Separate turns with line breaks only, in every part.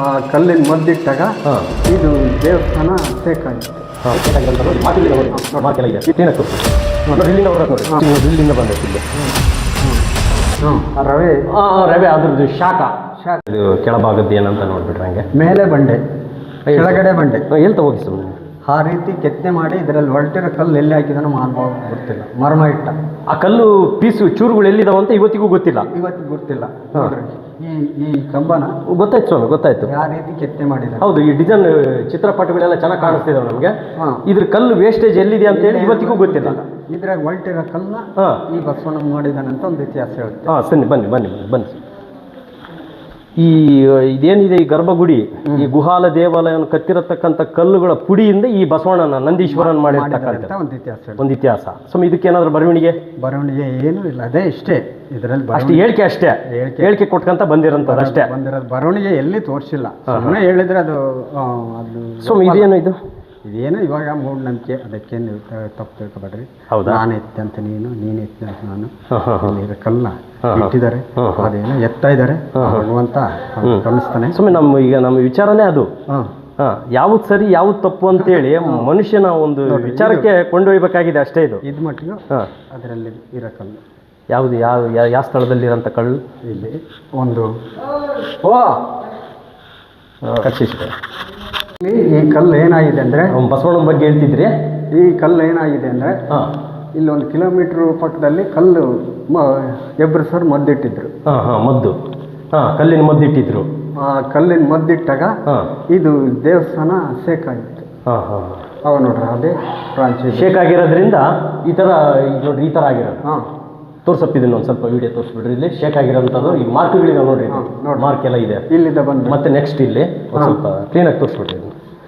ಆ ಕಲ್ಲಿನ ಮದ್ದಿಟ್ಟಾಗ
ಹಾಂ.
ಇದು ದೇವಸ್ಥಾನ ಬೇಕಾಗಿತ್ತು.
ಹಾಂ ನೋಡಿ ಇಲ್ಲಿಂದ ಹೊರಗೆ ನೋಡಿ ನೋಡಿ, ಇಲ್ಲಿಂದ ಬಂದೈತೆ ಇಲ್ಲಿ.
ಹ್ಞೂ ಆ ರವೆ
ರವೆ ಅದ್ರದ್ದು ಶಾಖ.
ಶಾಖ
ಇದು ಕೆಳಭಾಗದ್ದು ಏನಂತ ನೋಡ್ಬಿಟ್ರೆ ಹಂಗೆ.
ಮೇಲೆ ಬಂಡೆ. ಕೆಳಗಡೆ ಬಂಡೆ.
ಎಲ್ಲಿ ಹೋಗಿ ಸುಮ್ಮನೆ
ಆ ರೀತಿ ಕೆತ್ತನೆ ಮಾಡಿ ಇದರಲ್ಲಿ ಹೊರಟಿರೋ ಕಲ್ಲು ಎಲ್ಲಿ ಹಾಕಿದಾನೋ ಮಾನವ ಗೊತ್ತಿಲ್ಲ. ಮರ್ಮ ಇಟ್ಟ.
ಆ ಕಲ್ಲು ಪೀಸು ಚೂರುಗಳು ಎಲ್ಲಿದಾವಂತ ಇವತ್ತಿಗೂ ಗೊತ್ತಿಲ್ಲ.
ಇವತ್ತಿಗೂ ಗೊತ್ತಿಲ್ಲ. ಈ ಈ ಕಂಬನ?
ಗೊತ್ತಾಯ್ತು ಸ್ವಾಮಿ ಗೊತ್ತಾಯ್ತು.
ಯಾವ ರೀತಿ ಕೆತ್ತನೆ ಮಾಡಿದ್ದಾರೆ?
ಹೌದು ಈ ಡಿಸೈನ್ ಚಿತ್ರಪಟಗಳೆಲ್ಲ ಚೆನ್ನಾಗಿ ಕಾಣಿಸ್ತಿದಾವೆ ನಮಗೆ.
ಹಾಂ.
ಇದ್ರ ಕಲ್ಲು ವೇಸ್ಟೇಜ್ ಎಲ್ಲಿದೆ ಅಂತ ಹೇಳಿ ಇವತ್ತಿಗೂ ಗೊತ್ತಿಲ್ಲ.
ಇದ್ರಾಗ ಹೊರಟಿರೋ ಕಲ್ಲನ್ನ
ಹಾಂ.
ಈ ಬಸವಣ್ಣ ಮಾಡಿದಾನಂತ ಒಂದು ಇತಿಹಾಸ ಹೇಳುತ್ತೆ.
ಹಾಂ ಸರಿ ಬನ್ನಿ ಬನ್ನಿ ಬನ್ನಿ ಬನ್ನಿ. ಈ ಇದೇನಿದೆ ಈ ಗರ್ಭಗುಡಿ? ಈ ಗುಹಾಲ ದೇವಾಲಯವನ್ನು ಕತ್ತಿರತಕ್ಕಂಥ ಕಲ್ಲುಗಳ ಪುಡಿಯಿಂದ ಈ ಬಸವಣ್ಣನ ನಂದೀಶ್ವರನ್ ಮಾಡಿರ್ತಕ್ಕಂಥ
ಅಂತ ಒಂದು ಇತಿಹಾಸ
ಒಂದು ಇತಿಹಾಸ. ಸೊ ಇದಕ್ಕೇನಾದ್ರೂ ಬರವಣಿಗೆ?
ಬರವಣಿಗೆ ಏನೂ ಇಲ್ಲ. ಅದೇ ಇಷ್ಟೇ. ಇದರಲ್ಲಿ
ಅಷ್ಟು ಹೇಳಿಕೆ ಅಷ್ಟೇ.
ಹೇಳ್ಕೆ.
ಕೊಟ್ಕಂತ ಬಂದಿರೋಂಥದ್ದು ಅಷ್ಟೇ.
ಬಂದಿರೋದು ಬರವಣಿಗೆ ಎಲ್ಲಿ ತೋರಿಸಿಲ್ಲ. ಹೇಳಿದ್ರೆ ಅದು
ಸೊ ಇದೇನು ಇದು?
ಇದೇನು ಇವಾಗ ಮೂಢನಂಬಿಕೆ ಅದಕ್ಕೇನು ತಪ್ಪು ತಿಳ್ಕೊಬೇಡ್ರಿ.
ಹೌದಾ?
ನಾನು ಎತ್ತೆ ಅಂತ ನೀನು ನೀನು ಎತ್ತೆ ಅಂತ ನಾನು.
ಹಾಂ
ಕಲ್ಲ. ಇಟ್ಟಿದ್ದಾರೆ. ಅದೇನೋ ಎತ್ತಾ ಇದ್ದಾರೆ. ಭಗವಂತ ಗಮನಿಸ್ತಾನೆ
ಸುಮ್ಮನೆ ನಮ್ಮ ಈಗ ನಮ್ಮ ವಿಚಾರನೇ ಅದು. ಯಾವ್ದು ಸರಿ ಯಾವ್ದು ತಪ್ಪು ಅಂತೇಳಿ ಮನುಷ್ಯನ ಒಂದು ವಿಚಾರಕ್ಕೆ ಕೊಂಡೊಯ್ಬೇಕಾಗಿದೆ ಅಷ್ಟೇ ಇದು.
ಇದು ಮಟ್ಟಿಗೆ
ಹಾಂ.
ಅದರಲ್ಲಿ ಇರೋ ಕಲ್ಲು.
ಯಾವುದು ಯಾವ ಯಾವ ಸ್ಥಳದಲ್ಲಿ ಸ್ಥಳದಲ್ಲಿರೋಂಥ ಕಳ್ಳು
ಇಲ್ಲಿ ಒಂದು ಓ!
ಕಕ್ಷಿಸಿದೆ
ಇಲ್ಲಿ ಈ ಕಲ್ಲು ಏನಾಗಿದೆ ಅಂದರೆ
ಬಸವಣ್ಣನ ಬಗ್ಗೆ ಹೇಳ್ತಿದ್ರಿ?
ಈ ಕಲ್ಲು ಏನಾಗಿದೆ ಅಂದರೆ
ಹಾಂ.
ಇಲ್ಲಿ ಒಂದು ಕಿಲೋಮೀಟರ್ ಪಕ್ಕದಲ್ಲಿ ಕಲ್ಲು ಮ ಸರ್ ಮದ್ದಿಟ್ಟಿದ್ರು.
ಹಾಂ ಹಾಂ ಮದ್ದು. ಹಾಂ ಕಲ್ಲಿನ ಮದ್ದಿಟ್ಟಿದ್ರು.
ಆ ಕಲ್ಲಿನ ಮದ್ದಿಟ್ಟಾಗ ಇದು ದೇವಸ್ಥಾನ ಸೇಕಾಗಿತ್ತು
ಹಾಂ ಹಾಂ
ಅವ ನೋಡ್ರಿ ಅದೇ
ಶೇಕ್ ಆಗಿರೋದ್ರಿಂದ ಈ ಥರ ಈಗ ನೋಡ್ರಿ ಈ ಥರ ಆಗಿರೋದು.
ಹಾಂ.
ತೋರ್ಸಪ್ಪ ಒಂದ್ ಸ್ವಲ್ಪ ವಿಡಿಯೋ ತೋರಿಸ್ಬಿಡ್ರಿ. ಇಲ್ಲಿ ಶೇಕ್ ಆಗಿರೋಂಥದ್ದು ಈ ಮಾರ್ಕ್ಗಳಿದೆ ನೋಡ್ರಿ
ನೋಡಿ.
ಮಾರ್ಕ್ ಎಲ್ಲ ಇದೆ.
ಇಲ್ಲಿಂದ ಬಂದು.
ಮತ್ತೆ ನೆಕ್ಸ್ಟ್ ಇಲ್ಲಿ ಒಂದು ಸ್ವಲ್ಪ ಕ್ಲೀನಾಗಿ ತೋರಿಸ್ಬಿಡ್ರಿ.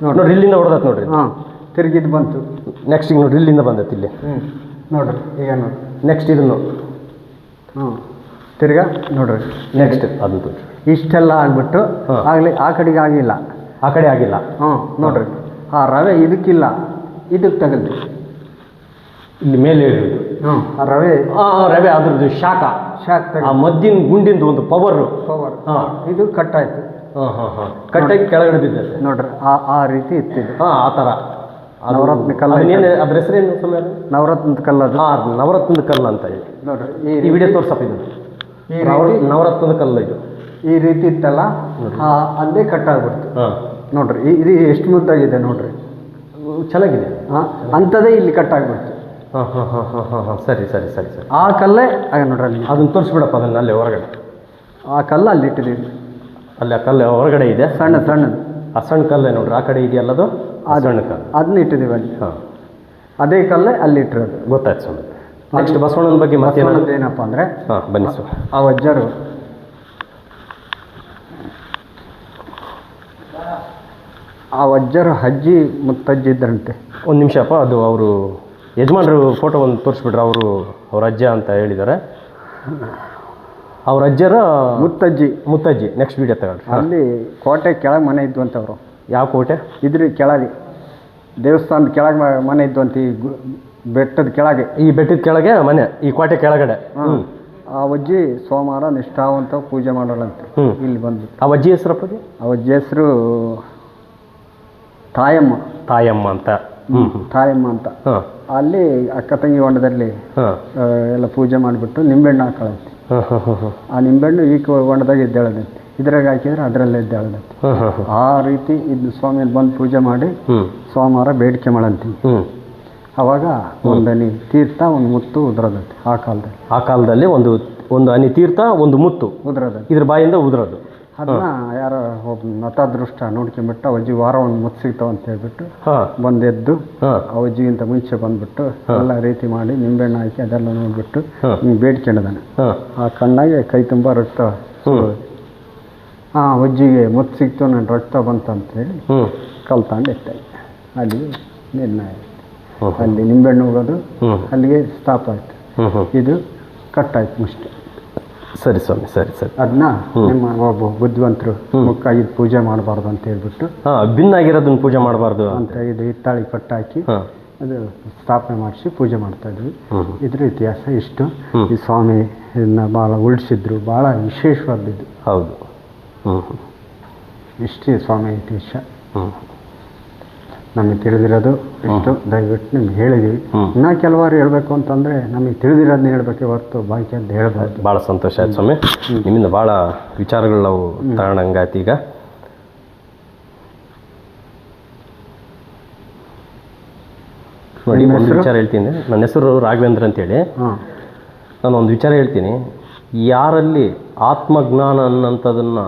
ನೋಡ್ರಿ. ಇಲ್ಲಿಂದ ಹೊಡೆದತ್ ನೋಡ್ರಿ
ಹಾಂ ತಿರುಗಿದ್ದು ಬಂತು.
ನೆಕ್ಸ್ಟ್ ಈಗ ನೋಡ್ರಿ ಇಲ್ಲಿಂದ ಬಂದೈತಿ ಇಲ್ಲಿ.
ನೋಡ್ರಿ ಈಗ ನೋಡಿ
ನೆಕ್ಸ್ಟ್ ಇದನ್ನು.
ಹ್ಞೂ ತಿರ್ಗಾ ನೋಡ್ರಿ.
ನೆಕ್ಸ್ಟ್ ಅದು ತೋರಿಸಿ
ಇಷ್ಟೆಲ್ಲ ಆಗ್ಬಿಟ್ಟು ಆಗ್ಲಿ ಆ ಕಡೆಗೆ ಆಗಿಲ್ಲ.
ಆ ಕಡೆ ಆಗಿಲ್ಲ.
ಹ್ಞೂ ನೋಡ್ರಿ. ಆ ರವೆ ಇದಕ್ಕಿಲ್ಲ. ಇದಕ್ಕೆ ತಗಲ್ರಿ.
ಇಲ್ಲಿ ಮೇಲೆ ಇರೋದು
ಆ ರವೆ?
ಆ ರವೆ ಅದ್ರದ್ದು ಶಾಖ.
ಶಾಕ್
ಆ ಮದ್ದಿನ ಗುಂಡಿಂದು ಒಂದು ಪವರು
ಪವರ್
ಹಾಂ.
ಇದು
ಹಾಂ ಹಾಂ ಕಟ್ಟಾಗಿ ಕೆಳಗಡೆ ಬಿದ್ದೈತೆ.
ನೋಡ್ರಿ ಆ ಆ ರೀತಿ ಇತ್ತಿದೆ
ಹಾ ಆ ಥರ ಅದು-
ನವರತ್ನ ಕಲ್ಲು
ಅದನ್ನೇನು ಅದ್ರ ಹೆಸರೇನು ಸಮಯ
ನವರತ್ನದ ಕಲ್ಲದು
ಹಾಂ ನವರತ್ನದ ಕಲ್ಲು ಅಂತ ಹೇಳಿ.
ನೋಡ್ರಿ ಈ
ಈ ವಿಡಿಯೋ ತೋರ್ಸಪ್ಪ ಇದು.
ಈ
ನವರ
ರೀತಿ
ನವರತ್ನದ ಕಲ್ಲು ಇದು.
ಈ ರೀತಿ ಇತ್ತಲ್ಲ ಆ ಅಲ್ಲೇ ಕಟ್ಟಾಗ್ಬಿಡ್ತು.
ಹಾಂ.
ನೋಡ್ರಿ ಈ- ಇದು ಎಷ್ಟು ಮುದ್ದಾಗಿದೆ ನೋಡ್ರಿ.
ಚೆನ್ನಾಗಿದೆ
ಹಾಂ ಅಂಥದ್ದೇ ಇಲ್ಲಿ ಕಟ್ಟಾಗ್ಬಿಡ್ತು.
ಹಾಂ ಹಾಂ ಹಾಂ ಹಾಂ ಹಾಂ ಹಾಂ. ಸರಿ ಸರಿ ಸರಿ ಸರಿ.
ಆ ಕಲ್ಲೇ ಆಗ ನೋಡ್ರಿ ಅಲ್ಲಿ.
ಅದನ್ನ ತೋರಿಸ್ಬಿಡಪ್ಪ ಅದನ್ನ ಅಲ್ಲೇ ಹೊರಗಡೆ.
ಆ ಕಲ್ಲು ಅಲ್ಲಿ ಇಟ್ಟಿದ್ದೀವಿ.
ಅಲ್ಲಿ ಆ ಕಲ್ಲು ಹೊರಗಡೆ ಇದೆ.
ಸಣ್ಣ ಸಣ್ಣ.
ಆ ಸಣ್ಣ ಕಲ್ಲೇ ನೋಡ್ರಿ ಆ ಕಡೆ ಇದೆಯಲ್ಲ ಅದು? ಆ ಸಣ್ಣ ಕಲ್ಲು.
ಅದನ್ನ ಇಟ್ಟಿದ್ದೀವಿ ಅಲ್ಲಿ.
ಹಾಂ.
ಅದೇ ಕಲ್ಲೇ ಅಲ್ಲಿ ಇಟ್ಟಿರೋದು.
ಗೊತ್ತಾಯ್ತು ಸ್ವಾಮಿ. ನೆಕ್ಸ್ಟ್ ಬಸವಣ್ಣನ ಬಗ್ಗೆ
ಮಾತಾಡೋದು ಏನಪ್ಪ ಅಂದರೆ
ಹಾಂ ಬನ್ನಿ ಸ್ವಾಮಿ.
ಆ ವಜ್ಜರು. ಆ ವಜ್ಜರು ಅಜ್ಜಿ ಮುತ್ತಜ್ಜಿ ಇದ್ದರಂತೆ
ಒಂದು ನಿಮಿಷಪ್ಪ ಅದು ಅವರು ಯಜಮಾನ್ರು ಫೋಟೋ ಒಂದು ತೋರಿಸ್ಬಿಟ್ರೆ ಅವರು ಅವ್ರ ಅಜ್ಜ ಅಂತ ಹೇಳಿದ್ದಾರೆ ಅವ್ರ ಅಜ್ಜರ
ಮುತ್ತಜ್ಜಿ.
ಮುತ್ತಜ್ಜಿ ನೆಕ್ಸ್ಟ್ ವೀಡಿಯೋ ತಗೊಳ್ರಿ.
ಅಲ್ಲಿ ಕೋಟೆ ಕೆಳಗೆ ಮನೆ ಇದ್ದು ಅಂತ ಅವರು.
ಯಾವ ಕೋಟೆ?
ಇದ್ರಿ ಕೆಳಗೆ. ದೇವಸ್ಥಾನದ ಕೆಳಗೆ ಮನೆ ಇದ್ದು ಅಂತ ಈ ಗು- ಬೆಟ್ಟದ ಕೆಳಗೆ.
ಈ ಬೆಟ್ಟದ ಕೆಳಗೆ ಮನೆ ಈ ಕೋಟೆ ಕೆಳಗಡೆ. ಹ್ಞೂ
ಆ ಅಜ್ಜಿ ಸೋಮವಾರ ನಿಷ್ಠಾವಂತ ಪೂಜೆ ಮಾಡೋಳಂತೆ. ಇಲ್ಲಿ ಬಂದು.
ಆ ಅಜ್ಜಿ ಅದು?
ಆ ಅಜ್ಜಿ ಹೆಸರು ತಾಯಮ್ಮ.
ತಾಯಮ್ಮ ಅಂತ.
ತಾಯಮ್ಮ ಅಂತ. ಅಲ್ಲಿ ಅಕ್ಕ ತಂಗಿ ಹೊಂಡದಲ್ಲಿ ಎಲ್ಲ ಪೂಜೆ ಮಾಡಿಬಿಟ್ಟು ನಿಂಬೆಹಣ್ಣು ಹಾಕೊಳ್ಳಂತೆ
ಹಾಂ ಹಾಂ ಹಾಂ ಹಾಂ.
ಆ ನಿಂಬೆಹಣ್ಣು ಈ ಹೊಂಡದಾಗ ಎದ್ದೇಳದಂತೆ. ಇದ್ರಾಗ ಹಾಕಿದ್ರೆ ಅದರಲ್ಲೇ ಎದ್ದೇಳದಂತೆ. ಆ ರೀತಿ ಇದು ಸ್ವಾಮಿಯಲ್ಲಿ ಬಂದು ಪೂಜೆ ಮಾಡಿ ಸೋಮವಾರ ಬೇಡಿಕೆ ಮಾಡಂತೀವಿ.
ಅವಾಗ
ಅವಾಗ ಹನಿ ತೀರ್ಥ ಒಂದು ಮುತ್ತು ಉದುರದಂತೆ ಆ ಕಾಲದಲ್ಲಿ.
ಆ ಕಾಲದಲ್ಲಿ ಒಂದು ಒಂದು ಅನಿ ತೀರ್ಥ ಒಂದು ಮುತ್ತು.
ಉದ್ರದ
ಇದ್ರ ಬಾಯಿಂದ ಉದುರೋದು.
ಅದನ್ನ ಯಾರೋ ಒಬ್ಬ ನತದೃಷ್ಟ ನೋಡ್ಕೊಂಬಿಟ್ಟು ಅವಜ್ಜಿ ವಾರ ಒಂದು ಮುತ್ತು ಸಿಗ್ತಾವ ಅಂತ ಹೇಳ್ಬಿಟ್ಟು
ಬಂದೆದ್ದು
ಅವಜ್ಜಿಗಿಂತ ಮುಂಚೆ ಬಂದ್ಬಿಟ್ಟು ಎಲ್ಲ ರೀತಿ ಮಾಡಿ ನಿಂಬೆಹಣ್ಣು ಹಾಕಿ ಅದೆಲ್ಲ ನೋಡ್ಬಿಟ್ಟು ಹಿಂಗೆ ಬೇಡ್ಕೊಂಡಿದ್ದಾನೆ. ಆ ಕಣ್ಣಾಗೆ ಕೈ ತುಂಬ ರಕ್ತ ಆ ಅಜ್ಜಿಗೆ ಮುತ್ತು ಸಿಕ್ತು ನನ್ನ ರಕ್ತ ಬಂತಂತೇಳಿ
ಹೇಳಿ
ಕಲ್ತಾಂಡು ಎತ್ತ. ಅಲ್ಲಿ ನಿರ್ಣಯ
ಹ್ಞೂ
ಅಲ್ಲಿ ನಿಂಬೆಹಣ್ಣು ಹೋಗೋದು ಅಲ್ಲಿಗೆ ಸ್ಟಾಪ್ ಆಯ್ತು. ಇದು ಕಟ್ ಆಯ್ತು ಮುಷ್ಟಿ
ಸರಿ ಸ್ವಾಮಿ ಸರಿ ಸರಿ.
ಅದನ್ನ ನಿಮ್ಮ ಒಬ್ಬ ಬುದ್ಧಿವಂತರು ಮುಕ್ಕಾಗಿದ್ದು ಪೂಜೆ ಮಾಡಬಾರ್ದು ಅಂತ ಹೇಳ್ಬಿಟ್ಟು
ಭಿನ್ನಾಗಿರೋದನ್ನ ಭಿನ್ನ ಆಗಿರೋದನ್ನ ಪೂಜೆ ಮಾಡಬಾರ್ದು
ಅಂತ. ಇದು ಹಿತ್ತಾಳಿ ಕಟ್ಟಾಕಿ
ಹಾಂ.
ಅದು ಸ್ಥಾಪನೆ ಮಾಡಿಸಿ ಪೂಜೆ ಮಾಡ್ತಾ ಇದ್ವಿ.
ಹ್ಞೂ ಹ್ಞೂ
ಇದ್ರ ಇತಿಹಾಸ ಇಷ್ಟು. ಈ ಸ್ವಾಮಿ ಇದನ್ನ ಭಾಳ ಉಳಿಸಿದ್ರು ಭಾಳ ವಿಶೇಷವಾದದ್ದು.
ಹೌದು. ಹ್ಞೂ ಹ್ಞೂ
ಇಷ್ಟೇ ಸ್ವಾಮಿ ಇತಿಹಾಸ.
ಹ್ಮ್.
ನಮಗೆ ತಿಳಿದಿರೋದು ಇಷ್ಟು ದಯವಿಟ್ಟು ನಿಮ್ಗೆ ಹೇಳಿದ್ದೀವಿ. ಇನ್ನೂ ಕೆಲವಾರು ಹೇಳಬೇಕು ಅಂತಂದರೆ ನಮಗೆ ತಿಳಿದಿರೋದನ್ನ ಹೇಳಬೇಕು ಹೊರತು ಬಾಕಿ ಅಂತ ಹೇಳ್ಬೋದು
ಭಾಳ ಸಂತೋಷ ಆಯ್ತು ಸ್ವಾಮಿ. ನಿಮ್ಮಿಂದ ಭಾಳ ವಿಚಾರಗಳು ನಾವು ತಗೊಂಡಂಗಾಯ್ತು ಈಗ. ನೋಡಿ ಒಂದು? ವಿಚಾರ ಹೇಳ್ತೀನಿ. ನನ್ನ ಹೆಸರು ರಾಘವೇಂದ್ರ ಅಂತೇಳಿ. ನಾನು ಒಂದು ವಿಚಾರ ಹೇಳ್ತೀನಿ. ಯಾರಲ್ಲಿ ಆತ್ಮಜ್ಞಾನ ಅನ್ನೋಂಥದನ್ನು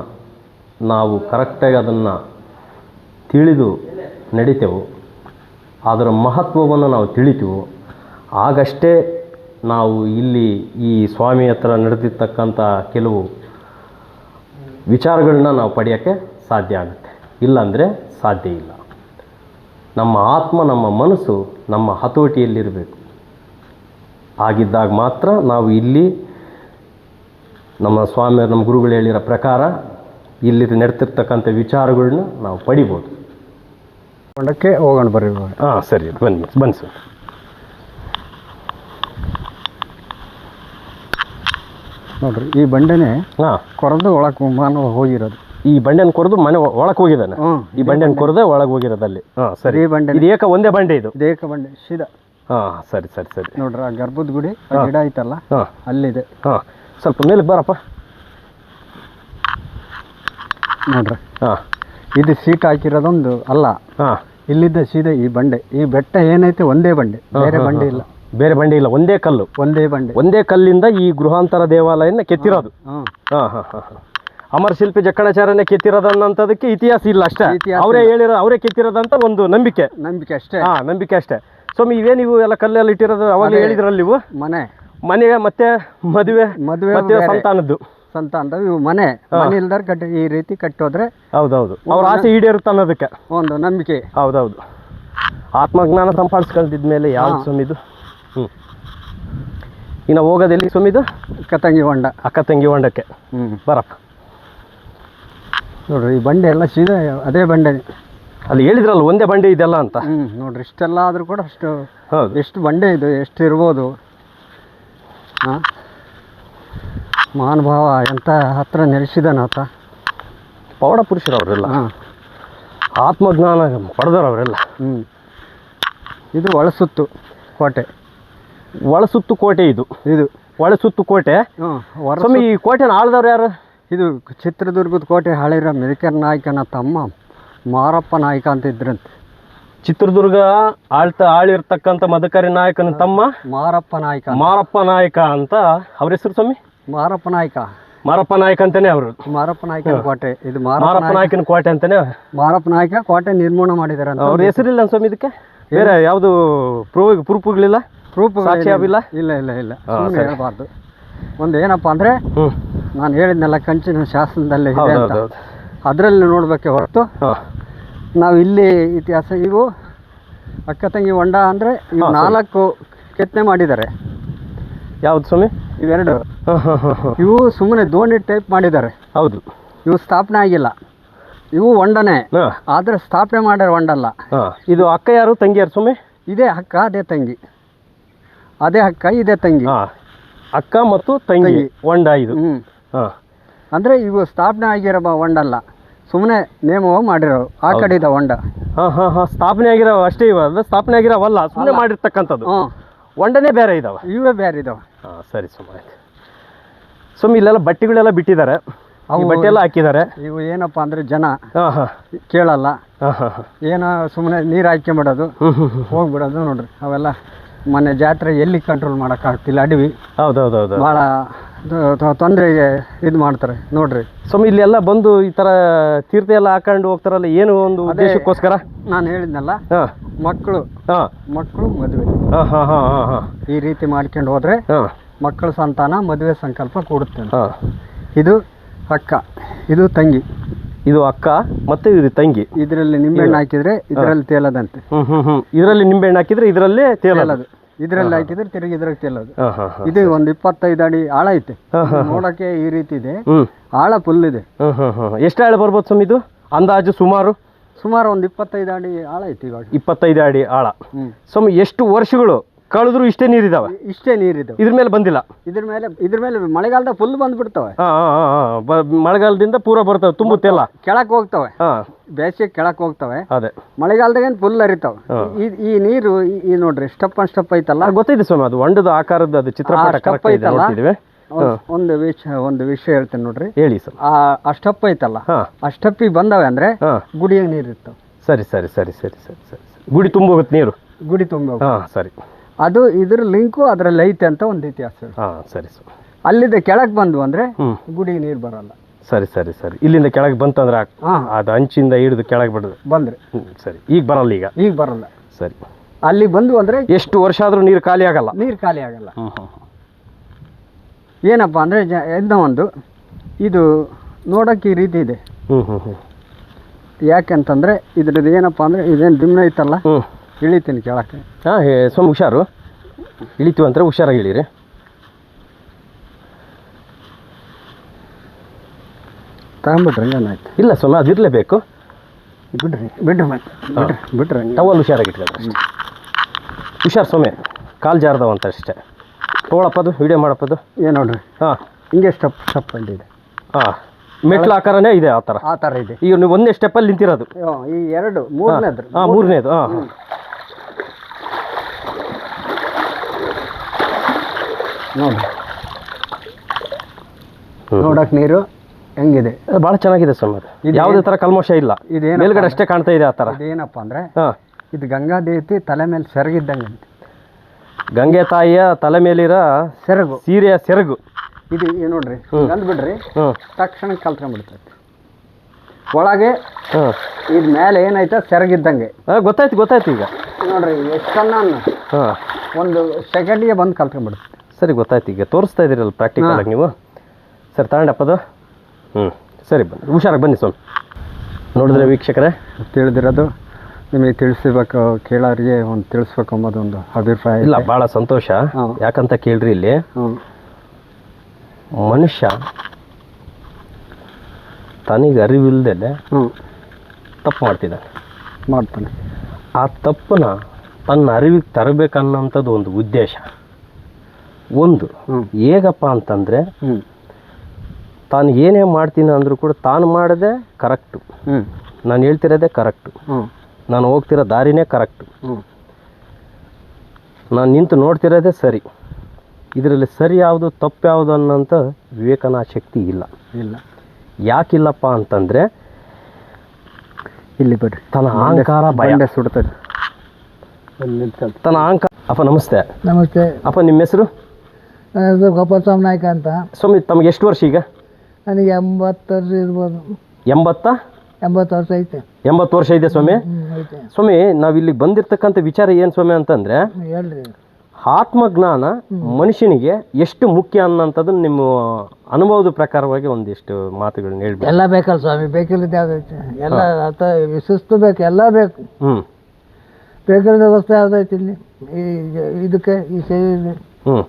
ನಾವು ಕರೆಕ್ಟಾಗಿ ಅದನ್ನು ತಿಳಿದು ನಡಿತೇವೋ. ಅದರ ಮಹತ್ವವನ್ನು ನಾವು ತಿಳಿತೀವೋ. ಆಗಷ್ಟೇ ನಾವು ಇಲ್ಲಿ ಈ ಸ್ವಾಮಿ ಹತ್ರ ನಡೆದಿರ್ತಕ್ಕಂಥ ಕೆಲವು ವಿಚಾರಗಳನ್ನ ನಾವು ಪಡೆಯೋಕ್ಕೆ ಸಾಧ್ಯ ಆಗುತ್ತೆ. ಇಲ್ಲಾಂದರೆ ಸಾಧ್ಯ ಇಲ್ಲ. ನಮ್ಮ ಆತ್ಮ, ನಮ್ಮ ಮನಸ್ಸು ನಮ್ಮ ಹತೋಟಿಯಲ್ಲಿರಬೇಕು. ಆಗಿದ್ದಾಗ ಮಾತ್ರ ನಾವು ಇಲ್ಲಿ ನಮ್ಮ ಸ್ವಾಮಿಯವರು, ನಮ್ಮ ಗುರುಗಳು ಹೇಳಿರೋ ಪ್ರಕಾರ ಇಲ್ಲಿ ನಡೆತಿರ್ತಕ್ಕಂಥ ವಿಚಾರಗಳನ್ನ ನಾವು ಪಡಿಬೋದು.
ಕೊಂಡಕ್ಕೆ ಹೋಗೋಣ ಬರ್ರಿ ಇವಾಗ.
ಹಾಂ ಸರಿ ಬನ್ನಿ ಬನ್ನಿ ಸರ್.
ನೋಡ್ರಿ ಈ ಬಂಡೆನೇ
ಹಾಂ.
ಕೊರೆದು ಒಳಕ್ಕೆ ಮಾನವ ಹೋಗಿರೋದು.
ಈ ಬಂಡೆನ ಕೊರೆದು ಮನೆ ಒಳಕ್ಕೆ ಹೋಗಿದ್ದಾನೆ? ಈ ಬಂಡೆನ ಕೊರೆದೇ ಒಳಗೆ ಹೋಗಿರೋದಲ್ಲಿ ಹಾಂ ಸರಿ.
ಈ ಬಂಡೆ
ಇದು ಏಕ ಒಂದೇ ಬಂಡೆ ಇದು?
ದೇಕ ಬಂಡೆ ಸೀದಾ.
ಹಾಂ ಸರಿ ಸರಿ ಸರಿ.
ನೋಡ್ರಿ ಆ ಗರ್ಭದ ಗುಡಿ ಆ ಗಿಡ ಐತಲ್ಲ
ಹಾಂ.
ಅಲ್ಲಿದೆ.
ಹಾಂ ಸ್ವಲ್ಪ ಮೇಲೆ ಬರಪ್ಪ.
ನೋಡ್ರಿ.
ಹಾಂ.
ಇದು ಸೀಟ್ ಹಾಕಿರೋದೊಂದು ಅಲ್ಲ.
ಹಾಂ.
ಇಲ್ಲಿದ್ದ ಸೀದೆ ಈ ಬಂಡೆ. ಈ ಬೆಟ್ಟ ಏನೈತೆ? ಒಂದೇ ಬಂಡೆ. ಬೇರೆ ಬಂಡೆ ಇಲ್ಲ.
ಬೇರೆ ಬಂಡೆ ಇಲ್ಲ ಒಂದೇ ಕಲ್ಲು.
ಒಂದೇ ಬಂಡೆ.
ಒಂದೇ ಕಲ್ಲಿಂದ ಈ ಗೃಹಾಂತರ ದೇವಾಲಯನ ಕೆತ್ತಿರೋದು. ಹಾಂ ಹಾಂ. ಹಾಂ ಹಾಂ ಅಮರ ಶಿಲ್ಪಿ ಜಕ್ಕಣಾಚಾರ್ಯನೇ ಕೆತ್ತಿರೋದನ್ನಂಥದಕ್ಕೆ ಇತಿಹಾಸ ಇಲ್ಲ ಅಷ್ಟೇ. ಅವರೇ ಹೇಳಿರೋ ಅವರೇ ಕೆತ್ತಿರೋದಂತ ಒಂದು ನಂಬಿಕೆ.
ನಂಬಿಕೆ ಅಷ್ಟೇ.
ಹಾಂ ನಂಬಿಕೆ ಅಷ್ಟೇ. ಸ್ವಾಮಿ ಇವೇ ನೀವು ಎಲ್ಲ ಕಲ್ಲಲ್ಲಿ ಇಟ್ಟಿರೋದು ಅವಾಗ ಹೇಳಿದ್ರಲ್ಲ ನೀವು?
ಮನೆ.
ಮನೆಗೆ ಮತ್ತೆ ಮದುವೆ
ಮದುವೆ
ಮತ್ತೆ
ಬೇರೆ.
ಸಂತಾನದ್ದು
ಅಂತ ಇವು ಮನೆ ಮನೆ ಇಲ್ದಾರ ಕಟ್ಟಿ ಈ ರೀತಿ ಕಟ್ಟೋದ್ರೆ
ಹೌದೌದು. ಅವ್ರ ಆಸೆ ಈಡೇರುತ್ತೆ ಅನ್ನೋದಕ್ಕೆ
ಒಂದು ನಂಬಿಕೆ.
ಹೌದೌದು. ಆತ್ಮಜ್ಞಾನ ಸಂಪಾದಿಸ್ಕೊಳ್ತಿದ್ಮೇಲೆ ಯಾವ್ದು
ಸುಮಿದು?
ಸ್ವಾಮಿದು ಹ್ಞೂ ಇನ್ನು ಹೋಗೋದೆಲ್ಲಿ ಅಕ್ಕ
ತಂಗಿ ಹೊಂಡ.
ಅಕ್ಕ ತಂಗಿ ಹೊಂಡಕ್ಕೆ.
ಹ್ಞೂ
ಬರಪ್ಪ.
ನೋಡ್ರಿ ಈ ಬಂಡೆ ಎಲ್ಲ ಸೀದಾ ಅದೇ ಬಂಡೆ
ಅಲ್ಲಿ ಹೇಳಿದ್ರಲ್ಲ ಒಂದೇ ಬಂಡೆ ಇದೆಲ್ಲ ಅಂತ?
ಹ್ಞೂ ನೋಡ್ರಿ ಇಷ್ಟೆಲ್ಲ ಆದರೂ ಕೂಡ ಅಷ್ಟು
ಹೌದು.
ಎಷ್ಟು ಬಂಡೆ ಇದು ಎಷ್ಟು ಇರ್ಬೋದು. ಹಾಂ? ಮಹಾನುಭಾವ ಎಂಥ ಹತ್ರ ನೆಲೆಸಿದಾನಾತ
ಪೌಡ ಪುರುಷರು ಅವರೆಲ್ಲ.
ಹಾಂ.
ಆತ್ಮಜ್ಞಾನ ಪಡೆದವ್ರು ಅವರೆಲ್ಲ.
ಹ್ಞೂ ಇದು ಒಳಸುತ್ತು ಕೋಟೆ.
ಒಳಸುತ್ತು ಕೋಟೆ ಇದು.
ಇದು.
ಒಳಸುತ್ತು ಕೋಟೆ. ಸ್ವಾಮಿ ಈ ಕೋಟೆನ ಆಳ್ದವ್ರು ಯಾರು?
ಇದು ಚಿತ್ರದುರ್ಗದ ಕೋಟೆ ಹಳಿರ ಮೆದಿಕರ್ ನಾಯಕನ ತಮ್ಮ ಮಾರಪ್ಪ ನಾಯಕ ಅಂತ ಇದ್ರಂತೆ.
ಚಿತ್ರದುರ್ಗ ಆಳ್ತ ಆಳಿರ್ತಕ್ಕಂಥ ಮದಕರಿ ನಾಯಕನ ತಮ್ಮ
ಮಾರಪ್ಪ ನಾಯಕ
ಮಾರಪ್ಪ ನಾಯಕ ಅಂತ. ಅವ್ರ ಹೆಸರು ಸ್ವಾಮಿ?
ಮಾರಪ್ಪ ನಾಯ್ಕ.
ಮಾರಪ್ಪ ನಾಯಕ ಅಂತಾನೆ ಅವರು.
ಮಾರಪ್ಪ ನಾಯಕನ ಕೋಟೆ ಇದು ಮಾರಪ್ಪ
ಮಾರಪ್ಪ ನಾಯಕನ ಕೋಟೆ ಅಂತಾನೆ
ಮಾರಪ್ಪ ನಾಯ್ಕ ಕೋಟೆ ನಿರ್ಮಾಣ ಮಾಡಿದ್ದಾರೆ ಅಂತ
ಅವ್ರ ಹೆಸರಿಲ್ಲ ಸ್ವಾಮಿ ಇದಕ್ಕೆ? ಬೇರೆ ಯಾವುದು ಪ್ರೂಫ್ ಪ್ರೂಫ್ಗಳಿಲ್ಲ?
ಪ್ರೂಫ್ ಇಲ್ಲ ಇಲ್ಲ ಇಲ್ಲ. ಹೇಳಬಾರ್ದು. ಒಂದು ಏನಪ್ಪ ಅಂದ್ರೆ ನಾನು ಹೇಳಿದ್ನೆಲ್ಲ ಕಂಚಿನ ಶಾಸನದಲ್ಲಿ ಇದೆ ಅಂತ. ಅದರಲ್ಲಿ ನೋಡಬೇಕೆ ಹೊರತು ನಾವು ಇಲ್ಲಿ ಇತಿಹಾಸ ಇವು ಅಕ್ಕ ತಂಗಿ ಹೊಂಡ ಅಂದರೆ ಇವು ನಾಲ್ಕು ಕೆತ್ತನೆ ಮಾಡಿದ್ದಾರೆ.
ಯಾವ್ದು ಸ್ವಾಮಿ?
ಇವೆರಡು. ಇವು ಸುಮ್ಮನೆ ದೋಣಿ ಟೈಪ್ ಮಾಡಿದ್ದಾರೆ.
ಹೌದು.
ಇವು ಸ್ಥಾಪನೆ ಆಗಿಲ್ಲ. ಇವು ಹೊಂಡನೆ ಆದ್ರೆ ಸ್ಥಾಪನೆ ಮಾಡ್ಯಾರ ಹೊಂಡಲ್ಲ
ಇದು ಅಕ್ಕ ಯಾರು ತಂಗಿ ಯಾರು ಸುಮ್ಮನೆ?
ಇದೇ ಅಕ್ಕ ಅದೇ ತಂಗಿ. ಅದೇ ಅಕ್ಕ ಇದೇ ತಂಗಿ.
ಅಕ್ಕ ಮತ್ತು ತಂಗಿ. ಹೊಂಡ ಇದು.
ಅಂದರೆ ಇವು ಸ್ಥಾಪನೆ ಆಗಿರೋ ಹೊಂಡಲ್ಲ ಸುಮ್ಮನೆ ನೇಮವಾಗಿ ಮಾಡಿರೋ ಆ ಕಡೆ ಇದೆ ಹೊಂಡ
ಹಾಂ ಹಾಂ ಹಾಂ. ಸ್ಥಾಪನೆ ಆಗಿರೋ ಅಷ್ಟೇ ಇವ. ಅದು ಸ್ಥಾಪನೆ ಆಗಿರೋವಲ್ಲ. ಸುಮ್ಮನೆ ಮಾಡಿರ್ತಕ್ಕಂಥದ್ದು.
ಹೊಂಡನೇ
ಒಂಡನೇ ಬೇರೆ ಇದಾವೆ.
ಇವೇ ಬೇರೆ ಇದಾವೆ.
ಹಾಂ ಸರಿ ಸುಮ್ಮನೆ ಸ್ವಾಮಿ ಇಲ್ಲೆಲ್ಲ ಬಟ್ಟೆಗಳೆಲ್ಲ ಬಿಟ್ಟಿದ್ದಾರೆ.
ಅವು-
ಬಟ್ಟೆ ಎಲ್ಲ ಹಾಕಿದ್ದಾರೆ.
ಇವು ಏನಪ್ಪ ಅಂದ್ರೆ ಜನ
ಹಾಂ ಹಾಂ.
ಕೇಳಲ್ಲ.
ಏನ ಹಾಂ ಹಾಂ.
ಏನೋ ಸುಮ್ಮನೆ ನೀರು ಹಾಕ್ಕೊಂಬಿಡೋದು
ಹ್ಞೂ
ಹೋಗ್ಬಿಡೋದು ನೋಡ್ರಿ. ಅವೆಲ್ಲ ಮೊನ್ನೆ ಜಾತ್ರೆ ಎಲ್ಲಿ ಕಂಟ್ರೋಲ್ ಮಾಡೋಕ್ಕಾಗ್ತಿಲ್ಲ ಅಡವಿ.
ಹೌದೌದೌದು. ಹೌದು ಹೌದು
ಭಾಳ ತೊಂದರೆಗೆ ಇದು ಮಾಡ್ತಾರೆ ನೋಡ್ರಿ.
ಸ್ವಾಮಿ ಇಲ್ಲೆಲ್ಲ ಬಂದು ಈ ಥರ ತೀರ್ಥ ಎಲ್ಲ ಹಾಕೊಂಡು ಹೋಗ್ತಾರಲ್ಲ ಏನು ಒಂದು ಉದ್ದೇಶಕ್ಕೋಸ್ಕರ?
ನಾನು ಹೇಳಿದ್ನಲ್ಲ
ಹಾಂ.
ಮಕ್ಕಳು.
ಹಾಂ.
ಮಕ್ಕಳು ಮದುವೆ.
ಹಾಂ ಹಾಂ ಹಾಂ ಹಾಂ ಹಾಂ.
ಈ ರೀತಿ ಮಾಡ್ಕೊಂಡು ಹೋದ್ರೆ
ಹಾಂ.
ಮಕ್ಕಳ ಸಂತಾನ ಮದುವೆ ಸಂಕಲ್ಪ ಕೊಡುತ್ತೇನೆ.
ಹಾಂ.
ಇದು ಅಕ್ಕ ಇದು ತಂಗಿ.
ಇದು ಅಕ್ಕ ಮತ್ತೆ ಇದು ತಂಗಿ.
ಇದರಲ್ಲಿ ನಿಂಬೆಹಣ್ಣು ಹಾಕಿದ್ರೆ ಇದರಲ್ಲಿ ತೇಲದಂತೆ.
ಇದರಲ್ಲಿ ನಿಂಬೆಹಣ್ಣು ಹಾಕಿದ್ರೆ ಇದರಲ್ಲೇ ತೇಲೋದು.
ತೇಲದು. ಇದರಲ್ಲಿ ಹಾಕಿದ್ರೆ ತಿರುಗಿ ಇದ್ರಾಗ ತೇಲೋದು.
ಹಾಂ ಹಾಂ ಹಾಂ.
ಇದು ಒಂದು ಇಪ್ಪತ್ತೈದು ಅಡಿ ಆಳ ಐತೆ. ನೋಡಕ್ಕೆ ಈ ರೀತಿ ಇದೆ. ಆಳ ಫುಲ್ ಇದೆ.
ಎಷ್ಟು ಆಳ ಬರ್ಬೋದು ಸ್ವಾಮಿ ಇದು? ಅಂದಾಜು ಸುಮಾರು?
ಸುಮಾರು ಒಂದು ಇಪ್ಪತ್ತೈದು ಅಡಿ ಆಳ ಐತಿ ಇವಾಗ.
ಇಪ್ಪತ್ತೈದು ಅಡಿ ಆಳ. ಸ್ವಾಮಿ ಎಷ್ಟು ವರ್ಷಗಳು ಕಳೆದ್ರು ಇಷ್ಟೇ ನೀರಿದಾವೆ.
ಇಷ್ಟೇ ನೀರಿದ್ದು
ಇದ್ರ ಮೇಲೆ ಬಂದಿಲ್ಲ.
ಇದ್ರ ಮೇಲೆ ಇದ್ರ ಮೇಲೆ ಮಳೆಗಾಲದಾಗ ಫುಲ್ ಬಂದ್ಬಿಡ್ತವೆ.
ಹಾಂ ಹಾಂ ಹಾಂ ಮಳೆಗಾಲದಿಂದ ಪೂರ ಬರ್ತವೆ ತುಂಬುತ್ತೆಲ್ಲ
ಕೆಳಕ್ ಹೋಗ್ತವೆ.
ಹಾಂ.
ಬೇಸಿಗೆ ಕೆಳಕ್ ಹೋಗ್ತವೆ.
ಅದೇ.
ಮಳೆಗಾಲದಾಗ ಏನು ಫುಲ್ ಹರಿತಾವೆ ಈ ನೀರು ಈ- ನೋಡ್ರಿ ಸ್ಟಪ್ ಅನ್ ಸ್ಟಪ್ ಐತಲ್ಲ?
ಗೊತ್ತಿದೆ ಸ್ವಾಮಿ ಅದು ಹೊಂಡದ ಆಕಾರದ ಅದು ಚಿತ್ರಪಟ ಕರೆಕ್ಟ್
ಐತಲ್ಲ? ಒಂದ್- ವಿಷಯ ಒಂದು ವಿಷಯ ಹೇಳ್ತೇನೆ ನೋಡ್ರಿ.
ಹೇಳಿ ಸರ್.
ಆ ಸ್ಟಪ್ ಐತಲ್ಲ? ಆ ಸ್ಟೆಪ್ಪಿಗೆ ಬಂದವೆ ಅಂದ್ರೆ ಗುಡಿಯಾಗ ನೀರು ಇರ್ತಾವೆ
ಸರಿ ಸರಿ ಸರಿ ಸರಿ ಸರಿ ಸರಿ. ಸರಿ. ಗುಡಿ ತುಂಬ ಹೋಗುತ್ತೆ ನೀರು?
ಗುಡಿ ತುಂಬ
ಹಾಂ ಸರಿ.
ಅದು ಇದ್ರ ಲಿಂಕು ಅದ್ರಲ್ಲಿ ಐತೆ ಅಂತ ಒಂದು ಇತಿಹಾಸ
ಹಾಂ ಸರಿ ಸರ್.
ಅಲ್ಲಿದ್ದ ಕೆಳಗೆ ಬಂದ್ವು ಅಂದ್ರೆ ಗುಡಿಗೆ ನೀರು ಬರಲ್ಲ.
ಸರಿ ಸರಿ ಸರಿ. ಇಲ್ಲಿಂದ ಕೆಳಗೆ ಬಂತಂದ್ರೆ ಆ-
ಹಾ.
ಅದು ಅಂಚಿಂದ ಹಿಡಿದು ಕೆಳಗೆ ಬಿಡೋದು
ಬಂದ್ರೆ.
ಸರಿ. ಈಗ ಬರಲ್ಲ ಈಗ?
ಈಗ ಬರಲ್ಲ.
ಸರಿ.
ಅಲ್ಲಿ ಬಂದು ಅಂದ್ರೆ
ಎಷ್ಟು ವರ್ಷ ಆದರೂ ನೀರು ಖಾಲಿ ಆಗಲ್ಲ?
ನೀರು ಖಾಲಿ ಆಗಲ್ಲ.
ಹ್ಞೂ ಹ್ಞೂ
ಏನಪ್ಪ ಅಂದ್ರೆ ಜ ಇನ್ನೂ ಒಂದು ಇದು ನೋಡೋಕ್ಕೆ ಈ ರೀತಿ ಇದೆ.
ಹ್ಞೂ ಹ್ಞೂ ಹ್ಞೂ
ಯಾಕೆಂತಂದ್ರೆ ಇದ್ರದ್ದು ಏನಪ್ಪ ಅಂದ್ರೆ ಇದೇನು ದಿಮ್ನ ಐತಲ್ಲ?
ಹ್ಞೂ
ಇಳಿತೀನಿ ಕೆಳಕ್ಕೆ.
ಹಾಂ ಹೇ ಸ್ವಾಮಿ ಹುಷಾರು. ಇಳಿತೀವಿ ಅಂದ್ರೆ ಹುಷಾರಾಗಿ ಇಳಿರಿ.
ತಗೊಂಬಿಟ್ರಿ ಏನಾಯ್ತು
ಇಲ್ಲ ಸ್ವಾಮಿ ಅದು ಇರಲೇಬೇಕು.
ಬಿಡ್ರಿ ಬಿಡ್ರಿ ಮತ್ತೆ ಬಿಡ್ರಿ ಬಿಡ್ರಿ
ಟವಲ್ ಹುಷಾರಾಗಿ ಅಷ್ಟೇ. ಹುಷಾರು ಸ್ವಾಮಿ ಕಾಲು ಜಾರ್ದವ ಅಂತ ಅಷ್ಟೇ. ತೊಗೊಳಪ್ಪದು ವಿಡಿಯೋ ಮಾಡಪ್ಪದು
ಏನು ನೋಡ್ರಿ.
ಹಾಂ.
ಹಿಂಗೆ ಸ್ಟೆಪ್ ಸ್ಟಪ್ ಇದೆ.
ಹಾಂ. ಮೆಟ್ಲು ಆಕಾರನೇ ಇದೆ ಆ ಥರ.
ಆ ಥರ ಇದೆ.
ಈಗ ನೀವು ಒಂದೇ ಸ್ಟೆಪ್ಪಲ್ಲಿ ನಿಂತಿರೋದು.
ಈ ಎರಡು ಮೂರನೇದು.
ಹಾಂ ಮೂರನೇದು ಹಾಂ
ನೋಡಿ. ನೋಡಕ್ ನೀರು ಹೆಂಗಿದೆ?
ಭಾಳ ಚೆನ್ನಾಗಿದೆ ಸ್ವಲ್ಪ ಅದು. ಯಾವುದೇ ಥರ ಕಲ್ಮೋಶ ಇಲ್ಲ.
ಇದೇನಪ್ಪ
ಮೇಲ್ಗಡೆ ಅಷ್ಟೇ ಕಾಣ್ತಾ ಇದೆ ಆ ಥರ
ಏನಪ್ಪ ಅಂದ್ರೆ ಇದು ಗಂಗಾ ದೇವತೆ ತಲೆ ಮೇಲೆ ಸೆರಗಿದ್ದಂಗೆ
ಗಂಗೆ ತಾಯಿಯ ತಲೆ ಮೇಲಿರೋ
ಸೆರಗು.
ಸೀರೆಯ ಸೆರಗು.
ಇದು ನೋಡ್ರಿ ಬಿಡ್ರಿ ತಕ್ಷಣ ಕಲ್ತ್ಕೊಂಡ್ಬಿಡ್ತೈತಿ. ಒಳಗೆ ಇದ್ ಮೇಲೆ ಏನೈತೆ ಸೆರಗಿದ್ದಂಗೆ.
ಗೊತ್ತಾಯ್ತು ಗೊತ್ತಾಯ್ತು ಈಗ.
ನೋಡ್ರಿ
ಎಷ್ಟು
ಒಂದು ಸೆಕೆಂಡಿಗೆ ಬಂದು ಕಲ್ತ್ಕೊಂಡ್ಬಿಡುತ್ತೆ.
ಸರಿ ಗೊತ್ತಾಯ್ತು. ಈಗ ತೋರಿಸ್ತಾ ಇದ್ದೀರಲ್ಲ ಪ್ರಾಕ್ಟಿಕಲ್ ಆಗಿ ನೀವು. ಸರಿ ತಗೊಂಡಪ್ಪದು? ಹ್ಞೂ ಸರಿ ಬನ್ನಿ. ಹುಷಾರಾಗಿ ಬನ್ನಿ ಸ್ವಾಮಿ. ನೋಡಿದ್ರೆ ವೀಕ್ಷಕರೇ.
ತಿಳಿದಿರೋದು ನಿಮಗೆ ತಿಳಿಸ್ಬೇಕು ಕೇಳೋರಿಗೆ ಒಂದು ತಿಳಿಸ್ಬೇಕು ಅನ್ನೋದು ಒಂದು ಅಭಿಪ್ರಾಯ
ಇಲ್ಲ ಭಾಳ ಸಂತೋಷ. ಯಾಕಂತ ಕೇಳ್ರಿ ಇಲ್ಲಿ. ಮನುಷ್ಯ ತನಗೆ ಅರಿವಿಲ್ದೇ ತಪ್ಪು ಮಾಡ್ತಿದ್ದಾನೆ.
ಮಾಡ್ತಾನೆ.
ಆ ತಪ್ಪನ್ನ ತನ್ನ ಅರಿವಿಗೆ ತರಬೇಕನ್ನೋಂಥದ್ದು ಒಂದು ಉದ್ದೇಶ. ಒಂದು. ಹೇಗಪ್ಪ ಅಂತಂದರೆ ತಾನು ಏನೇ ಮಾಡ್ತೀನಿ ಅಂದರೂ ಕೂಡ ತಾನು ಮಾಡದೆ ಕರೆಕ್ಟು. ನಾನು ಹೇಳ್ತಿರೋದೇ ಕರೆಕ್ಟು. ನಾನು ಹೋಗ್ತಿರೋ ದಾರಿನೇ ಕರೆಕ್ಟು. ನಾನು ನಿಂತು ನೋಡ್ತಿರೋದೇ ಸರಿ. ಇದರಲ್ಲಿ ಸರಿ ಯಾವುದು ತಪ್ಪು ಯಾವುದು ಅನ್ನೋಂಥ ವಿವೇಕನ ಶಕ್ತಿ ಇಲ್ಲ.
ಇಲ್ಲ.
ಯಾಕಿಲ್ಲಪ್ಪ ಅಂತಂದರೆ
ಇಲ್ಲಿ ಬಿಡ್ರಿ.
ತನ್ನ ಅಹಂಕಾರ ಭಯ.
ಬಂಡೆ ಸುಡ್ತದೆ
ತನ್ನ ಅಹಂಕಾರ ಅಪ್ಪ ನಮಸ್ತೆ.
ನಮಸ್ತೆ.
ಅಪ್ಪ ನಿಮ್ಮ ಹೆಸರು?
ನನ್ನ ಹೆಸರು ಗೋಪಾಲಸ್ವಾಮಿ ನಾಯ್ಕ ಅಂತ.
ಸ್ವಾಮಿ ತಮಗೆ ಎಷ್ಟು ವರ್ಷ ಈಗ?
ನನಗೆ ಎಂಬತ್ತು ವರ್ಷ ಇರ್ಬೋದು.
ಎಂಬತ್ತ?
ಎಂಬತ್ತು ವರ್ಷ ಐತೆ.
ಎಂಬತ್ತು ವರ್ಷ ಇದೆ ಸ್ವಾಮಿ.
ಹ್ಞೂ ಐತೆ.
ಸ್ವಾಮಿ ನಾವು ಇಲ್ಲಿ ಬಂದಿರತಕ್ಕಂಥ ವಿಚಾರ ಏನು ಸ್ವಾಮಿ ಅಂತಂದರೆ
ಹೇಳ್ರಿ
ಆತ್ಮಜ್ಞಾನ ಮನುಷ್ಯನಿಗೆ ಎಷ್ಟು ಮುಖ್ಯ ಅನ್ನೋಂಥದ್ದು ನಿಮ್ಮ ಅನುಭವದ ಪ್ರಕಾರವಾಗಿ ಒಂದಿಷ್ಟು ಮಾತುಗಳನ್ನ ಹೇಳ್ಬೇಕು.
ಎಲ್ಲ ಬೇಕಲ್ಲ ಸ್ವಾಮಿ ಬೇಕಿಲ್ಲದ ಯಾವ್ದೈತೆ ಎಲ್ಲ ಅರ್ಥ ಶಿಸ್ತು ಬೇಕು ಎಲ್ಲ ಬೇಕು.
ಹ್ಞೂ
ಬೇಕಿಲ್ಲದ ವ್ಯವಸ್ಥೆ ಯಾವ್ದೈತಿ ಇಲ್ಲಿ? ಈ ಇದಕ್ಕೆ ಈ ಶರೀರ
ಹ್ಞೂ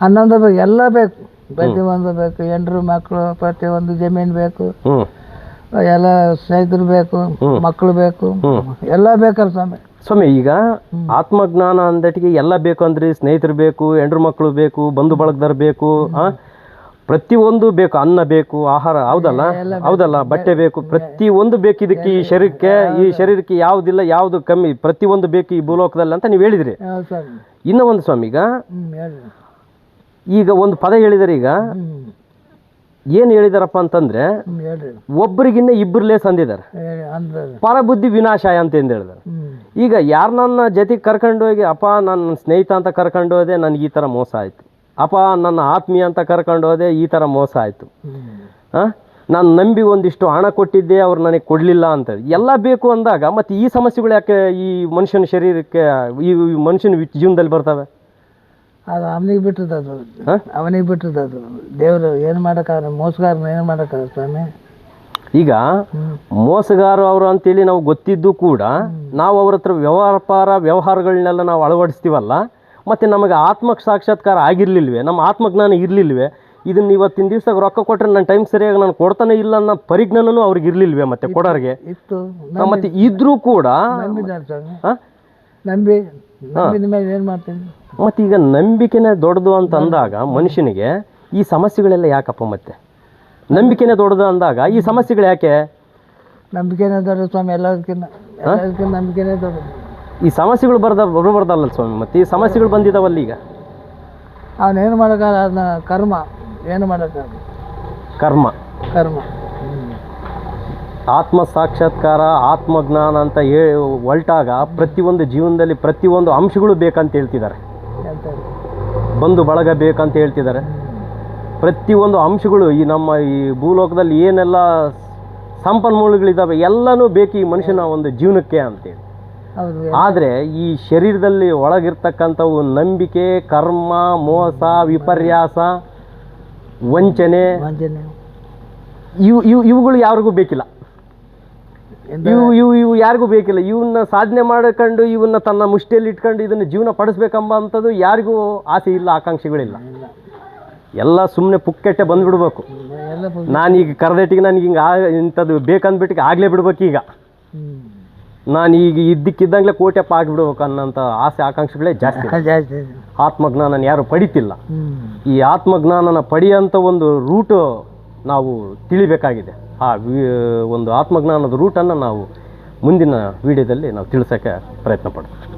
ಹನ್ನೊಂದು ಬೇಕು ಎಲ್ಲ ಬೇಕು. ಪ್ರತಿಯೊಂದು ಬೇಕು ಹೆಂಡ್ರು ಮಕ್ಕಳು ಪ್ರತಿಯೊಂದು ಜಮೀನು ಬೇಕು. ಎಲ್ಲ ಸ್ನೇಹಿತರು ಬೇಕು ಮಕ್ಕಳು ಬೇಕು. ಎಲ್ಲ ಬೇಕಲ್ಲ ಸ್ವಾಮಿ.
ಸ್ವಾಮಿ ಈಗ ಆತ್ಮಜ್ಞಾನ ಅಂದಟಿಗೆ ಎಲ್ಲ ಬೇಕು ಅಂದ್ರೆ ಸ್ನೇಹಿತರು ಬೇಕು ಹೆಂಡ್ರು ಮಕ್ಕಳು ಬೇಕು ಬಂಧು ಬಳಗದವ್ರು ಬೇಕು ಆ? ಪ್ರತಿಯೊಂದು ಬೇಕು ಅನ್ನ ಬೇಕು ಆಹಾರ ಹೌದಲ್ಲ? ಹೌದಲ್ಲ? ಬಟ್ಟೆ ಬೇಕು ಪ್ರತಿಯೊಂದು ಬೇಕು ಇದಕ್ಕೆ ಈ ಶರೀರಕ್ಕೆ ಈ ಶರೀರಕ್ಕೆ ಯಾವುದಿಲ್ಲ ಯಾವುದು ಕಮ್ಮಿ ಒಂದು ಬೇಕು ಈ ಭೂಲೋಕದಲ್ಲಿ ಅಂತ ನೀವು ಹೇಳಿದ್ರಿ. ಇನ್ನೂ ಒಂದು ಸ್ವಾಮಿ ಈಗ ಒಂದು ಪದ ಹೇಳಿದಾರೆ ಈಗ. ಏನು ಹೇಳಿದಾರಪ್ಪ ಅಂತಂದ್ರೆ
ಹೇಳ್ರಿ.
ಒಬ್ಬರಿಗಿನ್ನ ಇಬ್ಬರು ಲೇಸ್ ಅಂದಿದ್ದಾರೆ
ಅಂದ್ರೆ
ಪರಬುದ್ಧಿ ವಿನಾಶಾಯ ಅಂತ ಎಂದು ಹೇಳಿದಾರೆ? ಈಗ ಯಾರು ನನ್ನ ಜೊತೆಗೆ ಕರ್ಕೊಂಡು ಹೋಗಿ ಅಪ್ಪ ನನ್ನ ಸ್ನೇಹಿತ ಅಂತ ಕರ್ಕೊಂಡು ಹೋದೆ ನನಗೆ ಈ ಥರ ಮೋಸ ಆಯಿತು. ಅಪ್ಪ ನನ್ನ ಆತ್ಮೀಯ ಅಂತ ಕರ್ಕೊಂಡು ಹೋದೆ ಈ ಥರ ಮೋಸ ಆಯಿತು. ನಾನು ನಂಬಿ ಒಂದಿಷ್ಟು ಹಣ ಕೊಟ್ಟಿದ್ದೆ ಅವ್ರು ನನಗೆ ಕೊಡಲಿಲ್ಲ ಅಂತೇಳಿ ಎಲ್ಲ ಬೇಕು ಅಂದಾಗ ಮತ್ತು ಈ ಸಮಸ್ಯೆಗಳು ಯಾಕೆ ಈ ಮನುಷ್ಯನ ಶರೀರಕ್ಕೆ ಈ ಮನುಷ್ಯನ ಜೀವನದಲ್ಲಿ ಬರ್ತವೆ?
ಅದು ಅವನಿಗೆ ಬಿಟ್ಟದ್ದು ಅದು.
ಹಾಂ?
ಅವನಿಗೆ ಬಿಟ್ಟದ್ದು ಅದು. ದೇವರು ಏನು ಮಾಡೋಕ್ಕಾಗ ಮೋಸಗಾರನ ಏನು ಮಾಡೋಕ್ಕಾಗಲ್ಲ ಸ್ವಾಮಿ.
ಈಗ ಮೋಸಗಾರ ಅವರು ಅಂತೇಳಿ ನಾವು ಗೊತ್ತಿದ್ದು ಕೂಡ ನಾವು ಅವ್ರ ಹತ್ರ ವ್ಯವಹಾರ ವ್ಯವಹಾರಗಳನ್ನೆಲ್ಲ ನಾವು ಅಳವಡಿಸ್ತೀವಲ್ಲ ಮತ್ತು ನಮಗೆ ಆತ್ಮ ಸಾಕ್ಷಾತ್ಕಾರ ಆಗಿರಲಿಲ್ವೇ ನಮ್ಮ ಆತ್ಮಜ್ಞಾನ ಇರಲಿಲ್ವೇ ಇದನ್ನ ಇವತ್ತಿನ ದಿವಸ ರೊಕ್ಕ ಕೊಟ್ಟರೆ ನನ್ನ ಟೈಮ್ ಸರಿಯಾಗಿ ನಾನು ಕೊಡ್ತಾನೆ ಇಲ್ಲ ಅನ್ನೋ ಪರಿಜ್ಞಾನನೂ ಅವ್ರಿಗೆ ಇರಲಿಲ್ವೇ ಮತ್ತೆ ಕೊಡೋರಿಗೆ?
ಇತ್ತು.
ಮತ್ತೆ ಇದ್ರೂ ಕೂಡ
ನಂಬಿದ್ದಾರೆ ಸ್ವಾಮಿ.
ಆ?
ನಂಬಿ ನಂಬಿದ ಮೇಲೆ ಏನು ಮಾಡ್ತೀನಿ?
ಮತ್ತೀಗ ನಂಬಿಕೆನೇ ದೊಡ್ಡದು ಅಂತ ಅಂದಾಗ ಮನುಷ್ಯನಿಗೆ ಈ ಸಮಸ್ಯೆಗಳೆಲ್ಲ ಯಾಕಪ್ಪ ಮತ್ತೆ? ನಂಬಿಕೆನೇ ದೊಡ್ಡದು ಅಂದಾಗ ಈ ಸಮಸ್ಯೆಗಳು ಯಾಕೆ?
ನಂಬಿಕೆನೇ ದೊಡ್ಡ ಸ್ವಾಮಿ ಎಲ್ಲದಕ್ಕಿಂತ ಎಲ್ಲದಕ್ಕಿಂತ ನಂಬಿಕೆನೇ ದೊಡ್ಡದು.
ಈ ಸಮಸ್ಯೆಗಳು ಬರ್ದ ಬರಬಾರ್ದಲ್ಲ ಸ್ವಾಮಿ ಮತ್ತೆ? ಈ ಸಮಸ್ಯೆಗಳು ಬಂದಿದಾವಲ್ಲ ಈಗ?
ಅವನೇನು ಮಾಡೋಕ್ಕಾಗಲ್ಲ ಅದನ್ನ ಕರ್ಮ ಏನು ಮಾಡೋಕ್ಕಾಗಲ್ಲ.
ಕರ್ಮ.
ಕರ್ಮ.
ಆತ್ಮ ಸಾಕ್ಷಾತ್ಕಾರ ಆತ್ಮಜ್ಞಾನ ಅಂತ ಹೇ ಹೊಲ್ಟಾಗ ಪ್ರತಿಯೊಂದು ಜೀವನದಲ್ಲಿ ಪ್ರತಿಯೊಂದು ಅಂಶಗಳು ಬೇಕಂತ ಹೇಳ್ತಿದ್ದಾರೆ.
ಬಂದು
ಬಂಧು ಬಳಗ ಬೇಕಂತ ಹೇಳ್ತಿದ್ದಾರೆ. ಪ್ರತಿಯೊಂದು ಅಂಶಗಳು ಈ ನಮ್ಮ ಈ ಭೂಲೋಕದಲ್ಲಿ ಏನೆಲ್ಲ ಸಂಪನ್ಮೂಲಗಳಿದ್ದಾವೆ ಎಲ್ಲನೂ ಬೇಕು ಈ ಮನುಷ್ಯನ ಒಂದು ಜೀವನಕ್ಕೆ ಅಂತೇಳಿ ಆದರೆ ಈ ಶರೀರದಲ್ಲಿ ಒಳಗಿರ್ತಕ್ಕಂಥವು ನಂಬಿಕೆ ಕರ್ಮ ಮೋಸ ವಿಪರ್ಯಾಸ ವಂಚನೆ. ಇವು ಇವು ಇವುಗಳು ಯಾರಿಗೂ ಬೇಕಿಲ್ಲ. ಇವು ಇವು ಇವು ಯಾರಿಗೂ ಬೇಕಿಲ್ಲ. ಇವನ್ನ ಸಾಧನೆ ಮಾಡ್ಕೊಂಡು ಇವನ್ನ ತನ್ನ ಮುಷ್ಟಿಯಲ್ಲಿ ಇಟ್ಕೊಂಡು ಇದನ್ನ ಜೀವನ ಪಡಿಸ್ಬೇಕಂಬ ಅಂಥದ್ದು ಯಾರಿಗೂ ಆಸೆ ಇಲ್ಲ ಆಕಾಂಕ್ಷೆಗಳಿಲ್ಲ. ಎಲ್ಲ ಸುಮ್ಮನೆ ಪುಕ್ಕೆಟ್ಟೆ ಬಂದ್ಬಿಡ್ಬೇಕು. ನಾನೀಗ ಕರೆದಟ್ಟಿಗೆ ನನಗೆ ಹಿಂಗೆ ಆ ಇಂಥದ್ದು ಬೇಕಂದ್ಬಿಟ್ಟಿಗೆ ಆಗಲೇ ಬಿಡ್ಬೇಕು ಈಗ. ನಾನು ಈಗ ಇದ್ದಕ್ಕಿದ್ದಂಗೆ ಕೋಟೆಪ್ಪ ಆಗಿಬಿಡ್ಬೇಕು ಅನ್ನೋಂಥ ಆಸೆ ಆಕಾಂಕ್ಷೆಗಳೇ ಜಾಸ್ತಿ
ಆತ್ಮಜ್ಞಾನ.
ಆತ್ಮಜ್ಞಾನನ ಯಾರು ಪಡಿತಿಲ್ಲ. ಈ ಆತ್ಮಜ್ಞಾನನ ಪಡೆಯೋಂಥ ಒಂದು ರೂಟು ನಾವು ತಿಳಿಬೇಕಾಗಿದೆ. ಆ ಒಂದು ಆತ್ಮಜ್ಞಾನದ ರೂಟನ್ನು ನಾವು ಮುಂದಿನ ವಿಡಿಯೋದಲ್ಲಿ ನಾವು ತಿಳಿಸೋಕ್ಕೆ ಪ್ರಯತ್ನ ಪಡ್ತೀವಿ.